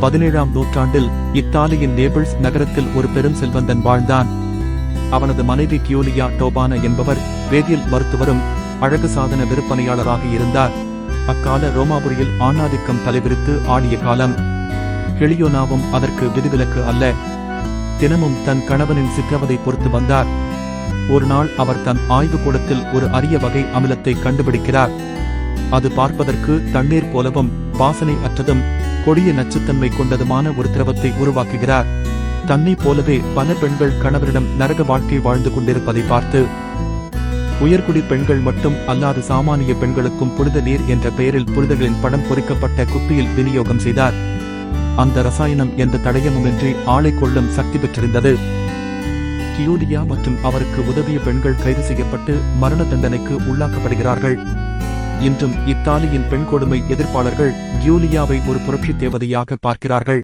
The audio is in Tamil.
பதினேழாம் நூற்றாண்டில் இத்தாலியின் நேபிள்ஸ் நகரத்தில் ஒரு பெரும் செல்வந்தன் வாழ்ந்தான். அவனது மனைவி கியோலியா டோபான என்பவர் வேதியியல் மருத்துவரும் அழகு சாதன விற்பனையாளராக இருந்தார். அக்கால ரோமாபுரியில் ஆணாதிக்கம் தலைவிரித்து ஆடிய காலம் ஹெலியோனாவும் அதற்கு விதிவிலக்கு அல்ல. தினமும் தன் கணவனின் சிற்றவதை பொறுத்து வந்தார். ஒரு நாள் அவர் தன் ஆய்வுக்கூடத்தில் ஒரு அரிய வகை அமிலத்தை கண்டுபிடிக்கிறார். அது பார்ப்பதற்கு தண்ணீர் போலவும் வாசனை அற்றதும் கொடிய நச்சுத்தன்மை கொண்டதுமான ஒரு திரவத்தை உருவாக்குகிறார். தன்னை போலவே பல பெண்கள் கணவரிடம் நரக வாழ்க்கை வாழ்ந்து கொண்டிருப்பதை பார்த்து உயர்குடி பெண்கள் மட்டும் அல்லாது சாமானிய பெண்களுக்கும் புனித நீர் என்ற பெயரில் புனிதர்களின் படம் பொறிக்கப்பட்ட குப்பியில் விநியோகம் செய்தார். அந்த ரசாயனம் எந்த தடயமுமின்றி ஆளை கொள்ளும் சக்தி பெற்றிருந்தது. கியூலியா மற்றும் அவருக்கு உதவிய பெண்கள் கைது செய்யப்பட்டு மரண தண்டனைக்கு உள்ளாக்கப்படுகிறார்கள். இன்றும் இத்தாலியின் பெண் கொடுமை எதிர்ப்பாளர்கள் கியூலியாவை ஒரு புரட்சி தேவதையாக பார்க்கிறார்கள்.